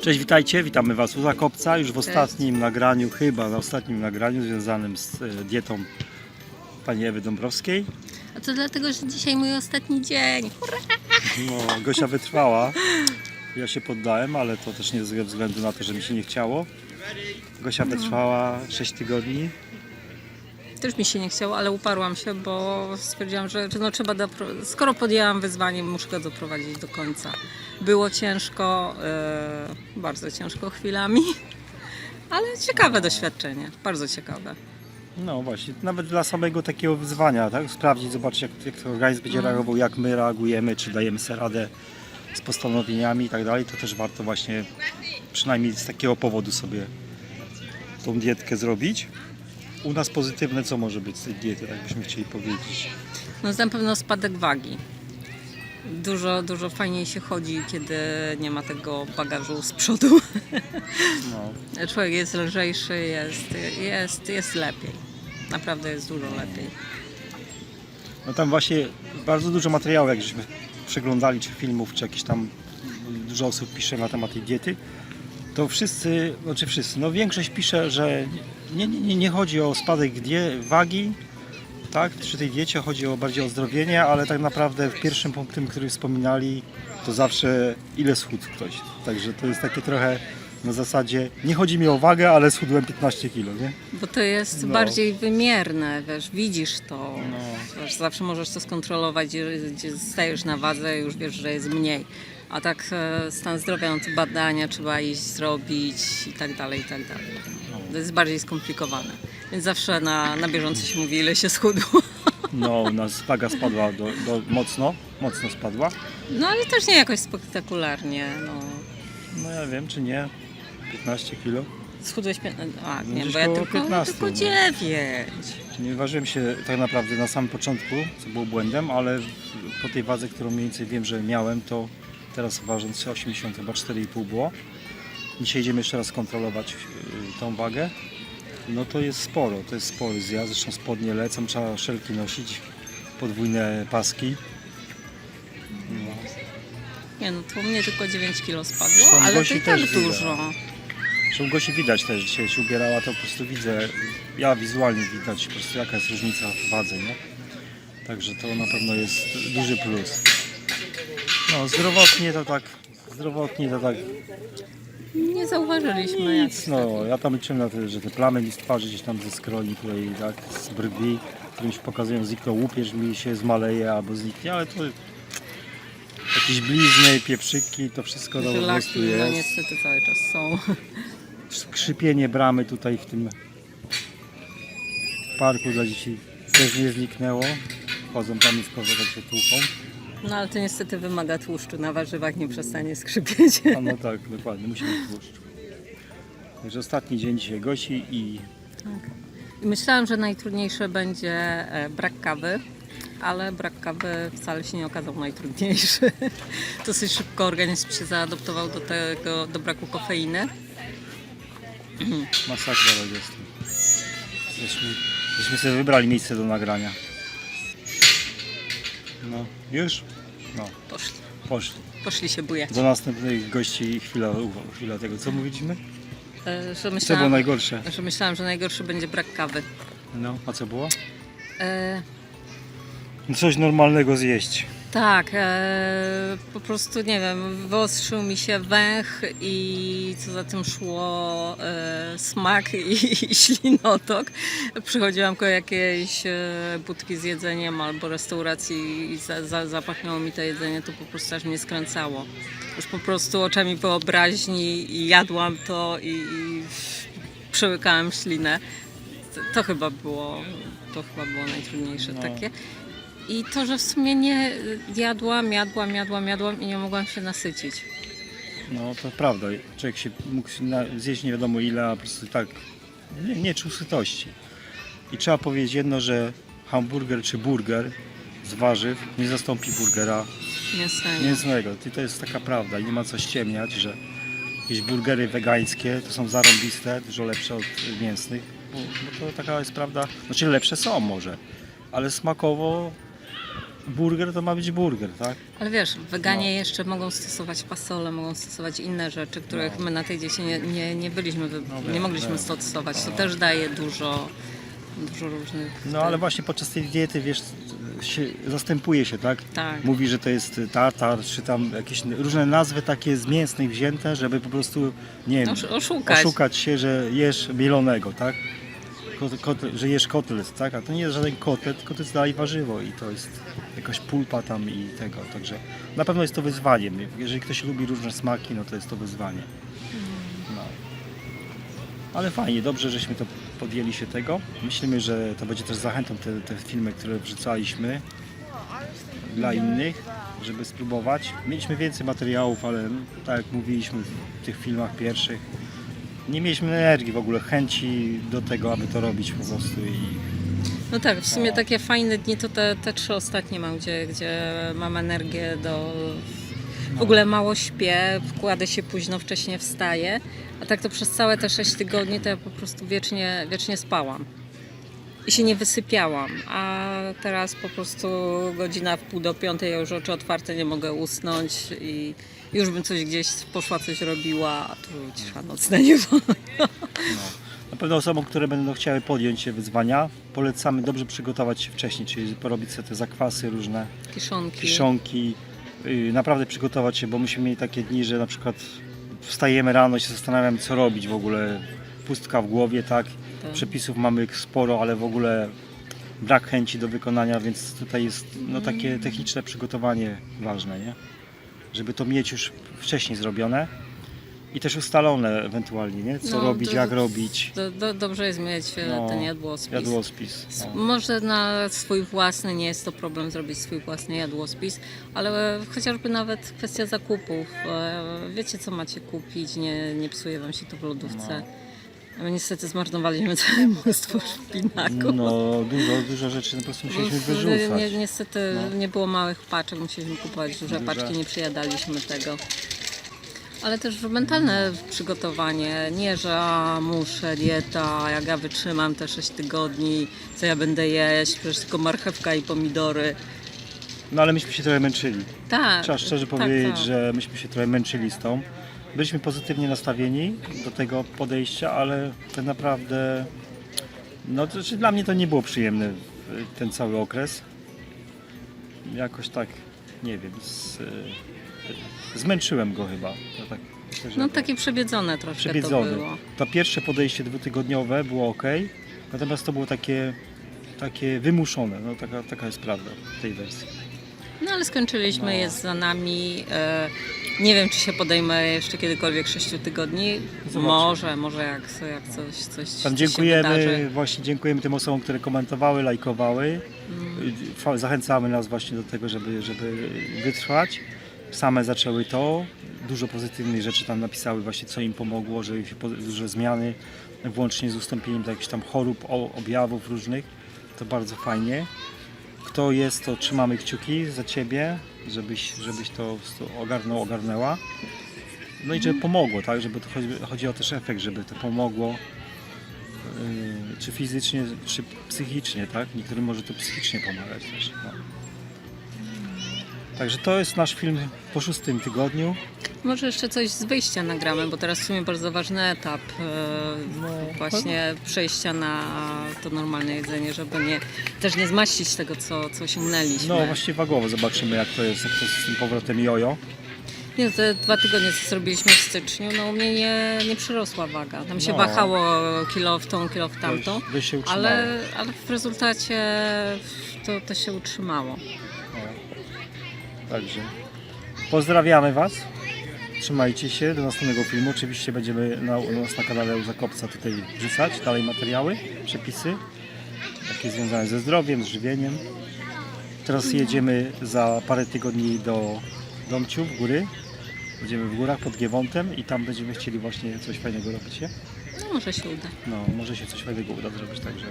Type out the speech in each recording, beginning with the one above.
Cześć, witajcie, witamy Was u Zakopca, już w ostatnim nagraniu, chyba na ostatnim nagraniu związanym z e, dietą pani Ewy Dąbrowskiej. A to dlatego, że dzisiaj mój ostatni dzień. No, Gosia wytrwała, ja się poddałem, ale to też nie ze względu na to, że mi się nie chciało. Gosia wytrwała 6 tygodni, Też mi się nie chciało, ale uparłam się, bo stwierdziłam, że, no trzeba, dopro- skoro podjęłam wyzwanie, muszę go doprowadzić do końca. Było ciężko, e, bardzo ciężko chwilami, ale ciekawe doświadczenie, bardzo ciekawe. no właśnie, nawet dla samego takiego wyzwania, tak? sprawdzić, zobaczyć jak, jak to organizm będzie reagował, jak my reagujemy, czy dajemy sobie radę z postanowieniami i tak dalej, to też warto właśnie przynajmniej z takiego powodu sobie tą dietkę zrobić. U nas pozytywne co może być z tej diety, tak byśmy chcieli powiedzieć. No na pewno spadek wagi. Dużo, dużo fajniej się chodzi, kiedy nie ma tego bagażu z przodu. No. Człowiek jest lżejszy, jest, jest, jest lepiej. Naprawdę jest dużo lepiej. no tam właśnie bardzo dużo materiału, jak żeśmy przeglądali, czy filmów, czy jakieś tam dużo osób pisze na temat tej diety, to wszyscy, znaczy wszyscy, no większość pisze, że nie, nie, nie chodzi o spadek die, wagi, tak, przy tej diecie chodzi o bardziej o zdrowienie, ale tak naprawdę w pierwszym punktem, który wspominali, to zawsze ile schudł ktoś. Także to jest takie trochę na zasadzie, nie chodzi mi o wagę, ale schudłem 15 kg, nie? Bo to jest No. bardziej wymierne, wiesz, widzisz to. No. Wiesz, zawsze możesz to skontrolować, stajesz na wadze, już wiesz, że jest mniej. A tak e, stan zdrowia, no to badania trzeba iść zrobić i tak dalej, i tak dalej. To jest bardziej skomplikowane. Więc zawsze na, na bieżąco się mówi, ile się schudło. No, u nas waga spadła do, do, mocno, mocno spadła. No ale też nie jakoś spektakularnie. No. No ja wiem, czy nie, 15 kg. Schudłeś pię- A, No nie, gdzieś bo ja tylko, 15, tylko no. 9. Nie ważyłem się tak naprawdę na samym początku, co było błędem, ale po tej wadze, którą mniej więcej wiem, że miałem, to teraz ważąc 80, chyba 4,5 było. Dzisiaj idziemy jeszcze raz skontrolować yy, tą wagę. No to jest sporo, to jest spory zjazd, zresztą spodnie lecą, trzeba szelki nosić, podwójne paski. No. Nie no, to u mnie tylko 9 kilo spadło, ale to i tak dużo. Zresztą Gosi widać też, dzisiaj się ubierała, to po prostu widzę, ja wizualnie widać po prostu jaka jest różnica w wadze, nie? Także to na pewno jest duży plus. No zdrowotnie to tak, zdrowotnie to tak Nie zauważyliśmy jak nic, no ja tam liczyłem na to, że te plamy mi z twarzy gdzieś tam ze skroni tutaj, tak, z brwi, którymś pokazują znikną łupież mi się zmaleje albo zniknie, ale to jakieś blizny, pieprzyki, to wszystko po żylaki, prostu no jest. niestety cały czas są. skrzypienie bramy tutaj w tym parku dla dzieci też nie zniknęło. Chodzą tam i korze, tak się tłuką. No ale to niestety wymaga tłuszczu, na warzywach nie przestanie skrzypieć. A no tak, dokładnie, musi być tłuszcz. Także ostatni dzień dzisiaj Gosi i I Myślałam, że najtrudniejsze będzie e, brak kawy, ale brak kawy wcale się nie okazał najtrudniejszy. Dosyć szybko organizm się zaadoptował do tego, do braku kofeiny. masakra będzie z tym. Żeśmy, żeśmy sobie wybrali miejsce do nagrania. No, już? No, Poszli, poszli. poszli się bujać. Do następnych gości chwila, chwila tego. Co mówiliśmy? E, Że Co było myślałam, najgorsze? że myślałam, że najgorszy będzie brak kawy. No, a co było? E, Coś normalnego zjeść. Tak, e, po prostu nie wiem, wyostrzył mi się węch i co za tym szło e, smak i, i ślinotok. Przychodziłam koło jakiejś e, budki z jedzeniem albo restauracji i za, za, zapachniało mi to jedzenie, to po prostu aż mnie skręcało. Już po prostu oczami wyobraźni i jadłam to i, i przełykałam ślinę. To, to chyba było, to chyba było najtrudniejsze No. takie. I to, że w sumie nie jadłam, jadłam, jadłam, jadłam i nie mogłam się nasycić. No to prawda. Człowiek się mógł zjeść nie wiadomo ile, a po prostu tak nie, nie czuł sytości. I trzeba powiedzieć jedno, że hamburger czy burger z warzyw nie zastąpi burgera mięsnego. I to jest taka prawda i nie ma co ściemniać, że jakieś burgery wegańskie to są zarąbiste, dużo lepsze od mięsnych. Bo, bo to taka jest prawda. Znaczy lepsze są może, ale smakowo burger to ma być burger, tak? Ale wiesz, weganie No. jeszcze mogą stosować fasole, mogą stosować inne rzeczy, których my na tej diecie nie, nie, nie byliśmy, No nie wiem, mogliśmy wiem. stosować. To No. też daje dużo, dużo różnych... No ale właśnie podczas tej diety, wiesz, się, zastępuje się, tak? Tak. Mówi, że to jest tartar, czy tam jakieś różne nazwy takie z mięsnej wzięte, żeby po prostu, nie wiem, Osz- oszukać. oszukać się, że jesz mielonego, tak? Że jesz kotlet, tak? A to nie jest żaden kotlet, tylko to jest dalej warzywo i to jest jakaś pulpa tam i tego, także na pewno jest to wyzwanie. Jeżeli ktoś lubi różne smaki, no to jest to wyzwanie. No. Ale fajnie, dobrze, żeśmy to podjęli się tego. Myślimy, że to będzie też zachętą te, te filmy, które wrzucaliśmy dla innych, żeby spróbować. Mieliśmy więcej materiałów, ale tak jak mówiliśmy w tych filmach pierwszych, nie mieliśmy energii w ogóle, chęci do tego, aby to robić po prostu i No tak, w sumie No. takie fajne dni to te, te trzy ostatnie mam, gdzie, gdzie mam energię do... W ogóle mało śpię, wkładę się późno, wcześnie wstaję, a tak to przez całe te sześć tygodni to ja po prostu wiecznie, wiecznie spałam. I się nie wysypiałam, a teraz po prostu godzina w pół do piątej, ja już oczy otwarte nie mogę usnąć i już bym coś gdzieś poszła, coś robiła, a tu cisza nocna nie wolno. Na pewno osobom, które będą chciały podjąć się wyzwania, polecamy dobrze przygotować się wcześniej, czyli porobić sobie te zakwasy różne, Kiszonki. kiszonki, yy, naprawdę przygotować się, bo myśmy mieli takie dni, że na przykład wstajemy rano i się zastanawiamy, co robić w ogóle, pustka w głowie, tak? Tak. Przepisów mamy sporo, ale w ogóle brak chęci do wykonania, więc tutaj jest no, takie techniczne przygotowanie ważne, nie? Żeby to mieć już wcześniej zrobione i też ustalone ewentualnie, nie? Co No, robić, to- jak robić. Do, do, dobrze jest mieć e, No, ten jadłospis. Jadłospis. No. Może na swój własny nie jest to problem zrobić swój własny jadłospis, ale e, chociażby nawet kwestia zakupów. E, Wiecie co macie kupić, nie, nie psuje wam się to w lodówce. No. Niestety zmarnowaliśmy całe mnóstwo szpinaku. No, dużo, dużo rzeczy po prostu musieliśmy W- wyrzucać. Nie, niestety No. nie było małych paczek, musieliśmy kupować duże Duże. paczki, nie przyjadaliśmy tego. Ale też mentalne przygotowanie, nie, że a, muszę, dieta, jak ja wytrzymam te 6 tygodni, co ja będę jeść, przecież tylko marchewka i pomidory. No ale myśmy się trochę męczyli. Tak. Trzeba szczerze tak, powiedzieć, tak. że myśmy się trochę męczyli z tą. Byliśmy pozytywnie nastawieni do tego podejścia, ale tak naprawdę no to znaczy dla mnie to nie było przyjemne y, ten cały okres. Jakoś tak, nie wiem, z, y, zmęczyłem go chyba. Ja tak myślę, No takie przebiedzone troszkę to przebiedzony. było. To pierwsze podejście dwutygodniowe było ok, natomiast to było takie, takie wymuszone. No, taka, taka jest prawda w tej wersji. No ale skończyliśmy, No. jest za nami. E, nie wiem, czy się podejmę jeszcze kiedykolwiek 6 tygodni. Zobaczymy. Może, może jak, jak coś, coś, Tam dziękujemy, właśnie dziękujemy tym osobom, które komentowały, lajkowały. Mm. Zachęcamy nas właśnie do tego, żeby, żeby wytrwać. Same zaczęły to. Dużo pozytywnych rzeczy tam napisały właśnie, co im pomogło, że duże zmiany, włącznie z ustąpieniem do jakichś tam chorób, objawów różnych. To bardzo fajnie. Kto jest, to trzymamy kciuki za Ciebie, żebyś, żebyś to ogarnął, ogarnęła. No i żeby pomogło, tak? Żeby to chodzi, chodzi o też efekt, żeby to pomogło Yy, czy fizycznie, czy psychicznie, tak? Niektórym może to psychicznie pomagać też. No. Także to jest nasz film po szóstym tygodniu. Może jeszcze coś z wyjścia nagramy, bo teraz w sumie bardzo ważny etap e, No, właśnie przejścia na to normalne jedzenie, żeby nie, też nie zmaścić tego, co, co osiągnęliśmy. No właśnie wagowo zobaczymy jak to jest, jak to jest z tym powrotem jojo. Nie, te dwa tygodnie, co zrobiliśmy w styczniu, no u mnie nie, nie przyrosła waga. Tam się No. wahało kilo w tą, kilo w tamtą, ale, ale w rezultacie to, to się utrzymało. Także pozdrawiamy Was. Trzymajcie się do następnego filmu. Oczywiście będziemy na, u nas na kanale u Zakopca tutaj wrzucać dalej materiały, przepisy, takie związane ze zdrowiem, z żywieniem. Teraz jedziemy za parę tygodni do Domciu w góry. Będziemy w górach pod Giewontem i tam będziemy chcieli właśnie coś fajnego robić. Nie? No może się uda. No, może się coś fajnego uda zrobić, także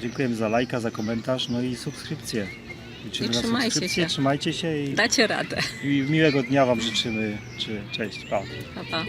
dziękujemy za lajka, za komentarz, no i subskrypcję. Liczymy na trzymajcie subskrypcję, się. trzymajcie się i, Dacie radę. i miłego dnia Wam życzymy. Czy, cześć, pa. Pa, pa.